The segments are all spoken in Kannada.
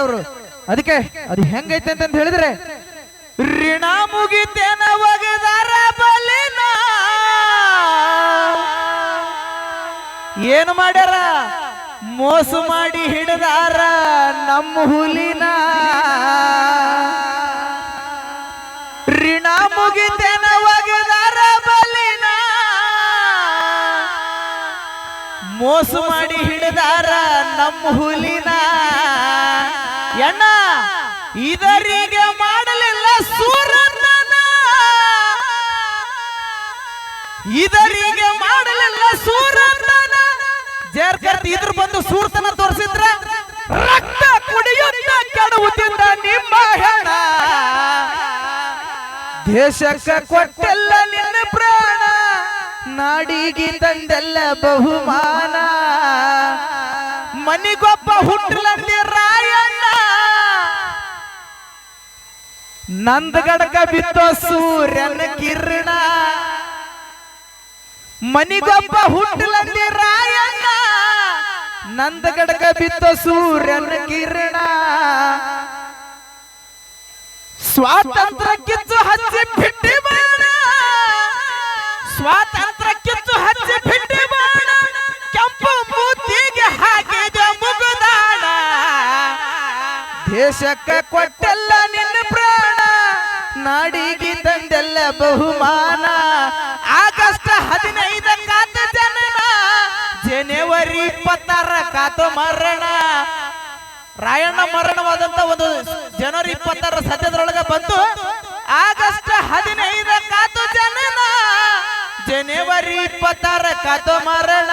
ಅವರು ಅದಕ್ಕೆ ಅದು ಹೆಂಗೈತೆ ಅಂತ ಹೇಳಿದ್ರೆ, ಋಣ ಮುಗಿತೇನ ಒಗದಾರ ಬಲಿನ. ಏನು ಮಾಡ್ಯಾರ? ಮೋಸ ಮಾಡಿ ಹಿಡದಾರ ನಮ್ಮ ಹುಲಿನ. ಋಣ ಮುಗಿತೇನ ಒಗದಾರ ಬಲಿನ. ಮೋಸ ಮಾಡಿ ಹಿಡದಾರ ನಮ್ಮ ಹುಲಿನ. ಎಣ್ಣ, ಇದರಿಗೆ ಮಾಡಲಿಲ್ಲ ಸೂರಣ್ಣನ. ಇದರಿಗೆ ಮಾಡಲಿಲ್ಲ ಸೂರಣ್ಣನ. ಜೇರ್ಕರ್ತಿ ಇದ್ರ ಬಂದು ಸೂರ್ತನ ತೋರಿಸಿದ್ರ, ರಕ್ತ ಕುಡಿಯುತ್ತ ಕೆಡುವುದಿಲ್ಲ ನಿಮ್ಮ ಹೆಣ ದೇಶಕ್ಕೆ ಕೊಟ್ಟೆಲ್ಲ ನಿನ್ನ ಪ್ರಾಣ, ನಾಡಿಗೆ ತಂದೆಲ್ಲ ಬಹುಮಾನ. ಮನಿಗೊಬ್ಬ ಹುಟ್ಟಲಲ್ಲಿ ರಾಯಣ್ಣ. ನಂದಗಡಕ ಬಿತ್ತೋ ಸೂರ್ಯನ ಕಿರಣ. ಮನಿಗೊಬ್ಬ ಹುಟ್ಟಲಂದಿ ರಾಯಣ್ಣ. ನಂದಗಡಕ ಬಿತ್ತೋ ಸೂರ್ಯನ ಕಿರಣ. ಸ್ವಾತಂತ್ರ್ಯ ಕಿತ್ತು ಹಚ್ಚಿ ಬಿಟ್ಟಿ ಬಾಣ. ಸ್ವಾತಂತ್ರ್ಯಕ್ಕಿತ್ತು ಹಚ್ಚಿ ಬಿಟ್ಟಿ ಬಾಣ. ಕೆಂಪು ಮೂತಿಗೆ ಹಾಕಿದ ಮುಗುದಾಣ. ದೇಶಕ್ಕೆ ಕೊಟ್ಟೆಲ್ಲ ನಾಡಿಗೆ ತಂದೆಲ್ಲ ಬಹುಮಾನ. ಆಗಸ್ಟ್ ಹದಿನೈದ ಕಾತ ಜನನ ಜನವರಿ ಇಪ್ಪತ್ತಾರ ಕಾತ ಮರಣ. ರಾಯಣ್ಣ ಮರಣವಾದಂತ ಒಂದು ಜನವರಿ ಇಪ್ಪತ್ತಾರ ಸದ್ಯದೊಳಗೆ ಬಂತು ಆಗಸ್ಟ್ ಹದಿನೈದ ಕಾತು ಜನನ ಜನವರಿ ಇಪ್ಪತ್ತಾರ ಕಾತು ಮರಣ.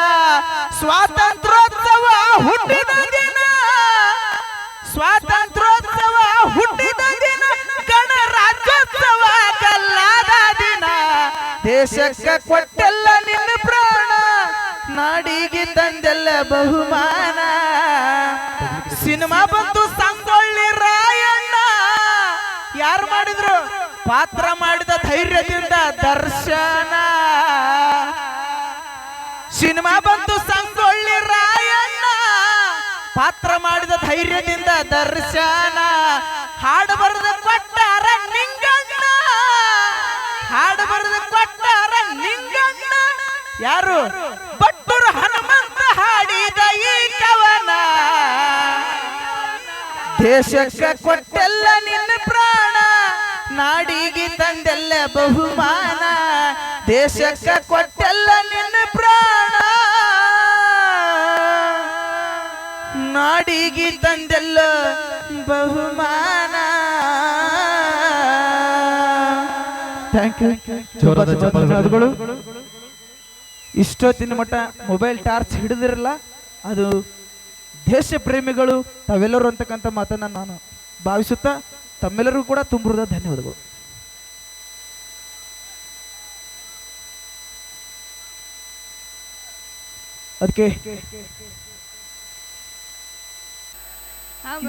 ಸ್ವಾತಂತ್ರ್ಯೋತ್ಸವ ಹುಟ್ಟಿದ ದಿನ ಸ್ವಾತಂತ್ರ್ಯೋತ್ಸವ ದೇಶಕ್ಕೆ ಕೊಟ್ಟೆಲ್ಲ ನಿನ್ನ ಪ್ರಾಣ. ನಾಡಿಗೆ ತಂದೆಲ್ಲ ಬಹುಮಾನ. ಸಿನಿಮಾ ಬಂತು ಸಂಗೊಳ್ಳಿ ರಾಯಣ್ಣ. ಯಾರು ಮಾಡಿದ್ರು? ಪಾತ್ರ ಮಾಡಿದ ಧೈರ್ಯದಿಂದ ದರ್ಶನ. ಸಿನಿಮಾ ಬಂತು ಸಂಗೊಳ್ಳಿ ರಾಯಣ್ಣ. ಪಾತ್ರ ಮಾಡಿದ ಧೈರ್ಯದಿಂದ ದರ್ಶನ. ಹಾಡು ಯಾರು? ಭಟ್ಟರು ಹನುಮಂತ ಹಾಡಿದ ಈ ಕವನ. ದೇಶಕ್ಕೆ ಕೊಟ್ಟೆಲ್ಲ ನಿನ್ನ ಪ್ರಾಣ. ನಾಡಿಗೆ ತಂದೆಲ್ಲ ಬಹುಮಾನ. ದೇಶಕ್ಕೆ ಕೊಟ್ಟೆಲ್ಲ ನಿನ್ನ ಪ್ರಾಣ. ನಾಡಿಗೆ ತಂದೆಲ್ಲ ಬಹುಮಾನ. Thank you. ಇಷ್ಟೊತ್ತಿನ ಮಟ್ಟ ಮೊಬೈಲ್ ಟಾರ್ಚ್ ಹಿಡಿದಿರಲ್ಲ, ಅದು ದೇಶ ಪ್ರೇಮಿಗಳು ತಾವೆಲ್ಲರೂ ಅಂತಕ್ಕಂಥ ಮಾತನ್ನ ನಾನು ಭಾವಿಸುತ್ತಾ ತಮ್ಮೆಲ್ಲರಿಗೂ ಕೂಡ ತುಂಬಿರದ ಧನ್ಯವಾದಗಳು. ಅದಕ್ಕೆ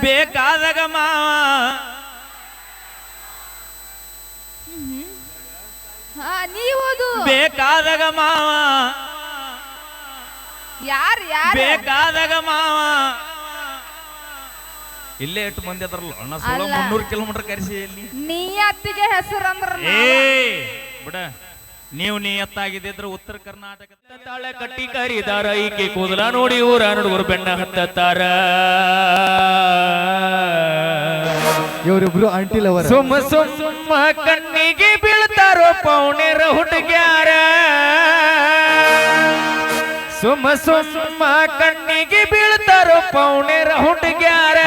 ಬೇಕಾದಾಗ ಮಾವ ನೀವುದು ಬೇಕಾದಾಗ ಮಾವ. ಯಾರು ಯಾರು? ಬೇಕಾದಾಗ ಮಾವ. ಇಲ್ಲೇ ಇಟ್ಟು ಮಂದಿ ಅದ್ರಲ್ಲ ಅಣ್ಣ ಸೋಳ ಅಲ್ಲ. ಮುನ್ನೂರು ಕಿಲೋಮೀಟರ್ ಕರೆಸಿ ಇಲ್ಲಿ. ನೀ ಅತ್ತಿಗೆ ಹೆಸರು ಅಂದ್ರೆ ಏ ಬಿಡ. ನೀವು ನೀ ಎತ್ತಾಗಿದ್ದಿದ್ರೆ ಉತ್ತರ ಕರ್ನಾಟಕ ತಾಳೆ ಕಟ್ಟಿ ಕರಿದಾರ ಈಕೆ ಕೂದಲ ನೋಡಿ ಊರ ನೋಡುವರು ಬೆಣ್ಣ ಹತ್ತಾರ ಇವರಿಬ್ರು ಆಂಟಿ ಲವರ್ ಸುಮ್ಮ ಸುಮ್ಮ ಕಣ್ಣಿಗೆ ಬೀಳ್ತಾರೋ ಪೌಣೆರ ಹುಡುಗ್ಯಾರ. ಸುಮ್ಮ ಸುಮ್ಮ ಕಣ್ಣಿಗೆ ಬೀಳ್ತಾರೋ ಪೌಣೆರ ಹುಡುಗ್ಯಾರ.